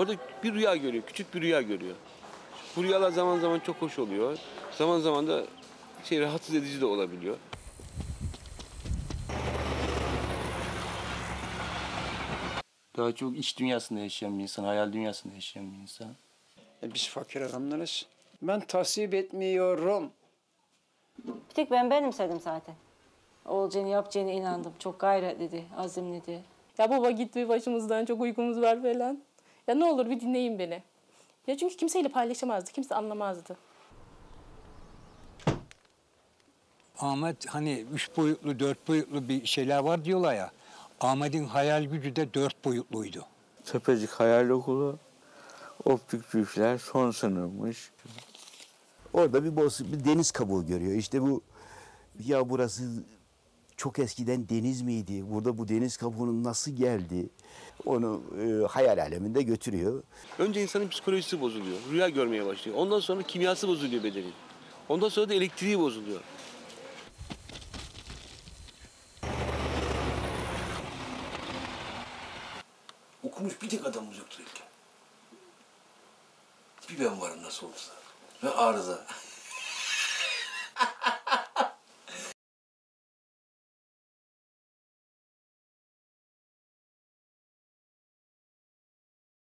Orada bir rüya görüyor, küçük bir rüya görüyor. Bu rüyalar zaman zaman çok hoş oluyor. Zaman zaman da şey rahatsız edici de olabiliyor. Daha çok iç dünyasında yaşayan bir insan, hayal dünyasında yaşayan bir insan. E biz fakir adamlarız. Ben tasvip etmiyorum. Bir tek ben benimsedim zaten. Olacağını yapacağına inandım. Çok gayretliydi, azimliydi. Ya baba gitti başımızdan çok uykumuz var falan. Ya ne olur bir dinleyin beni. Ya çünkü kimseyle paylaşamazdı, kimse anlamazdı. Ahmet hani üç boyutlu, dört boyutlu bir şeyler var diyorlar ya. Ahmet'in hayal gücü de dört boyutluydu. Tepecik Hayal Okulu, optik güçler son sınıfmış. Orada bir, boz, bir deniz kabuğu görüyor. İşte bu ya burası çok eskiden deniz miydi? Burada bu deniz kabuğunun nasıl geldi? Onu e, hayal aleminde götürüyor. Önce insanın psikolojisi bozuluyor. Rüya görmeye başlıyor. Ondan sonra kimyası bozuluyor bedenin. Ondan sonra da elektriği bozuluyor. Okumuş bir tek adamımız yoktur ilk. Bir ben varım nasıl olsa. Ve arıza.